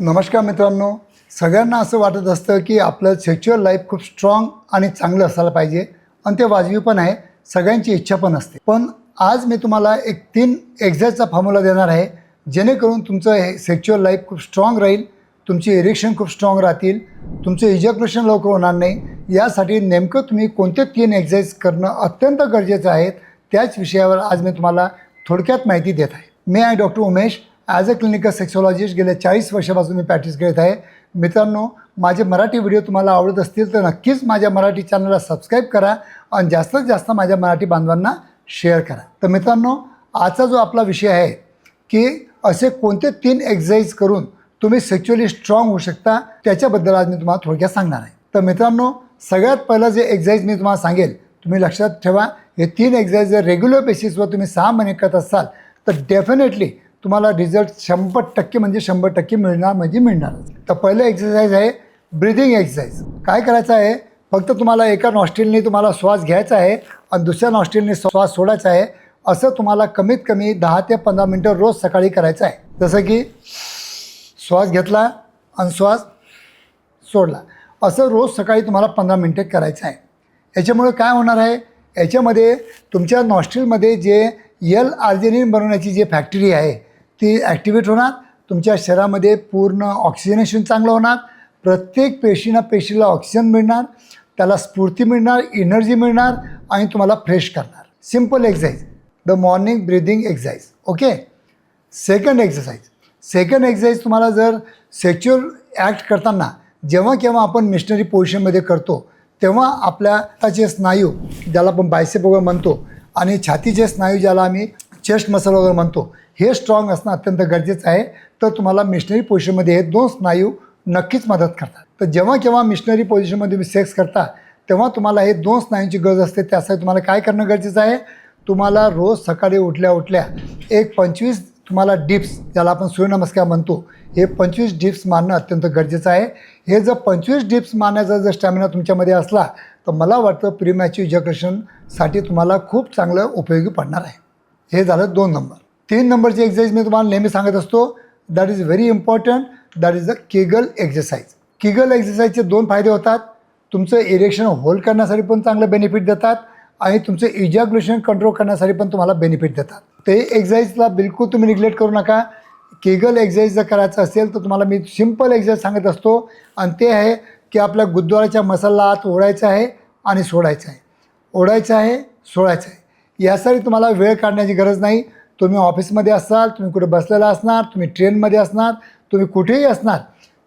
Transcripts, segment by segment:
नमस्कार मित्रांनो. सगळ्यांना असं वाटत असतं की आपलं सेक्च्युअल लाईफ खूप स्ट्रॉंग आणि चांगलं असायला पाहिजे. आणि ते वाजवी पण आहे. सगळ्यांची इच्छा पण असते. पण आज मी तुम्हाला एक तीन एक्झॅक्टचा फॉर्म्युला देणार आहे. जेणेकरून तुमचं हे सेक्च्युअल लाईफ खूप स्ट्रॉंग राहील. तुमची इरेक्शन खूप स्ट्रॉंग राहतील. तुमचं इजॅक्युलेशन लवकर होणार नाही. यासाठी नेमकं तुम्ही कोणते तीन एक्झरसाइज करणं अत्यंत गरजेचं आहे. त्याच विषयावर आज मी तुम्हाला थोडक्यात माहिती देत आहे. मी आहे doctor Umesh as a clinical sexologist गेल्या चाळीस वर्षापासून मी प्रॅक्टिस करत आहे. मित्रांनो माझे मराठी व्हिडिओ तुम्हाला आवडत असतील तर नक्कीच माझ्या मराठी चॅनलला सबस्क्राईब करा आणि जास्तीत जास्त माझ्या मराठी बांधवांना शेअर करा. तर मित्रांनो आजचा जो आपला विषय आहे की असे कोणते तीन एक्झरसाइज करून तुम्ही सेक्च्युअली स्ट्रॉंग होऊ शकता त्याच्याबद्दल आज मी तुम्हाला थोडक्यात सांगणार आहे. तर मित्रांनो सगळ्यात पहिलं जे एक्झरसाइज मी तुम्हाला सांगेल तुम्ही लक्षात ठेवा हे तीन एक्झरसाइज जर रेग्युलर बेसिसवर तुम्ही सहा महिने करत असाल तर डेफिनेटली तुम्हाला रिझल्ट शंभर टक्के म्हणजे शंभर टक्के मिळणार म्हणजे मिळणार. तर पहिलं एक्सरसाइज आहे ब्रिदिंग एक्सरसाइज काय करायचं आहे? फक्त तुम्हाला एका नॉस्ट्रिलने तुम्हाला श्वास घ्यायचा आहे आणि दुसऱ्या नॉस्ट्रिलने श्वास सोडायचा आहे. असं तुम्हाला कमीत कमी दहा ते पंधरा मिनटं रोज सकाळी करायचं आहे. जसं की श्वास घेतला आणि श्वास सोडला. असं रोज सकाळी तुम्हाला पंधरा मिनटं करायचं आहे. याच्यामुळे काय होणार आहे? याच्यामध्ये तुमच्या नॉस्ट्रिलमध्ये जे यल आर्जेनिन बनवण्याची जी फॅक्टरी आहे ती ॲक्टिवेट होणार तुमच्या शरीरामध्ये पूर्ण ऑक्सिजनेशन चांगलं होणार प्रत्येक पेशीना पेशीला ऑक्सिजन मिळणार त्याला स्फूर्ती मिळणार एनर्जी मिळणार आणि तुम्हाला फ्रेश करणार. Simple exercise the morning breathing exercise okay second exercise second exercise तुम्हाला जर सेक्च्युअल ॲक्ट करताना जेव्हा केव्हा आपण मिशनरी पोझिशनमध्ये करतो तेव्हा आपल्या हाताचे स्नायू ज्याला आपण बायसेप वगैरे म्हणतो आणि छातीचे स्नायू ज्याला आम्ही चेस्ट मसल वगैरे म्हणतो हे स्ट्रॉंग असणं अत्यंत गरजेचं आहे. तर तुम्हाला मिशनरी पोझिशनमध्ये हे दोन स्नायू नक्कीच मदत करतात. तर जेव्हा केव्हा मिशनरी पोझिशनमध्ये तुम्ही सेक्स करता तेव्हा तुम्हाला हे दोन स्नायूंची गरज असते. त्यासाठी तुम्हाला काय करणं गरजेचं आहे? तुम्हाला रोज सकाळी उठल्या उठल्या एक पंचवीस तुम्हाला डिप्स ज्याला आपण सूर्यनमस्कार म्हणतो हे पंचवीस डिप्स मारणं अत्यंत गरजेचं आहे. हे जर पंचवीस डिप्स मारण्याचा जर स्टॅमिना तुमच्यामध्ये असला तर मला वाटतं प्रिमॅच्यू इजॅक्युलेशनसाठी तुम्हाला खूप चांगलं उपयोगी पडणार आहे. हे झालं दोन नंबर. तीन नंबरची एक्सरसाइज मी तुम्हाला नेहमी सांगत असतो that is very important that is the Kegel exercise Kegel एक्सरसाइजचे दोन फायदे होतात. तुमचं इरेक्शन होल्ड करण्यासाठी पण चांगलं बेनिफिट देतात आणि तुमचं इजॅग्युलेशन कंट्रोल करण्यासाठी पण तुम्हाला बेनिफिट देतात. ते एक्झरसाईजला बिलकुल तुम्ही निग्लेक्ट करू नका. केगल एक्झरसाईज जर करायचं असेल तर तुम्हाला मी सिंपल एक्झरसाईज सांगत असतो आणि ते आहे की आपल्या गुरुद्वाराच्या मसाला आत ओढायचं आहे आणि सोडायचं आहे. ओढायचं आहे सोडायचं आहे. यासाठी तुम्हाला वेळ काढण्याची गरज नाही. तुम्ही ऑफिसमध्ये असाल तुम्ही कुठे बसलेला असणार तुम्ही ट्रेनमध्ये असणार तुम्ही कुठेही असणार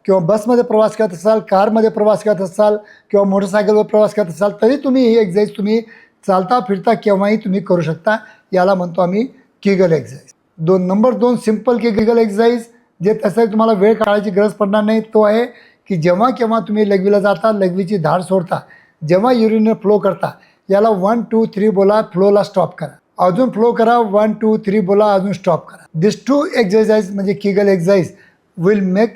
किंवा बसमध्ये प्रवास करत असाल कारमध्ये प्रवास करत असाल किंवा मोटरसायकलवर प्रवास करत असाल तरी तुम्ही ही एक्झरसाईज तुम्ही चालता फिरता केव्हाही तुम्ही करू शकता. याला म्हणतो आम्ही किगल एक्झरसाईज दोन नंबर दोन सिंपल की किगल एक्झरसाईज जे त्यासाठी तुम्हाला वेळ काढायची गरज पडणार नाही तो आहे की जेव्हा केव्हा तुम्ही लघवीला जाता लघवीची धाड सोडता जेव्हा युरिनर फ्लो करता याला वन टू थ्री बोला फ्लोला स्टॉप करा. अजून फ्लो करा वन टू थ्री बोला अजून स्टॉप करा. दिस टू एक्झरसाइज म्हणजे Kegel exercise will make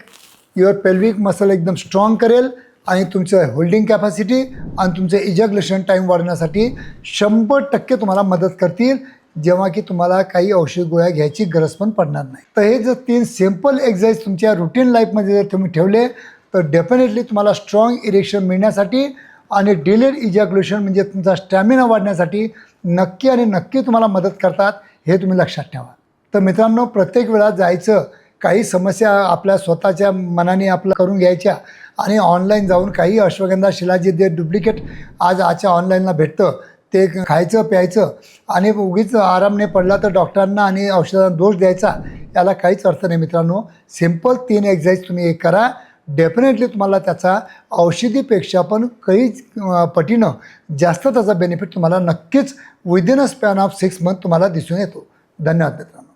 your pelvic muscle एकदम स्ट्रॉंग करेल आणि तुमचं होल्डिंग कॅपॅसिटी आणि तुमचं इजग्लेशन टाईम वाढवण्यासाठी शंभर टक्के तुम्हाला मदत करतील जेव्हा की तुम्हाला काही औषध गोळ्या घ्यायची गरज पण पडणार नाही. तर हे जर तीन सिंपल एक्झरसाइज तुमच्या रुटीन लाईफमध्ये जर तुम्ही ठेवले तर डेफिनेटली तुम्हाला स्ट्रॉंग इरेक्शन मिळण्यासाठी आणि डिलेड इजॅक्युलेशन म्हणजे तुमचा स्टॅमिना वाढण्यासाठी नक्की आणि नक्की तुम्हाला मदत करतात हे तुम्ही लक्षात ठेवा. तर मित्रांनो प्रत्येक वेळा जायचं काही समस्या आपल्या स्वतःच्या मनाने आपलं करून घ्यायच्या आणि ऑनलाईन जाऊन काही अश्वगंधा शिलाजी जे डुप्लिकेट आज आजच्या ऑनलाईनला भेटतं ते खायचं प्यायचं आणि उगीच आरामने पडला तर डॉक्टरांना आणि औषधांना दोष द्यायचा याला काहीच अर्थ नाही मित्रांनो. सिंपल तीन एक्झरसाईज तुम्ही एक करा डेफिनेटली तुम्हाला त्याचा औषधीपेक्षा पण काही पटीनं जास्त त्याचा बेनिफिट तुम्हाला नक्कीच within a span of six month तुम्हाला दिसून येतो. धन्यवाद मित्रांनो.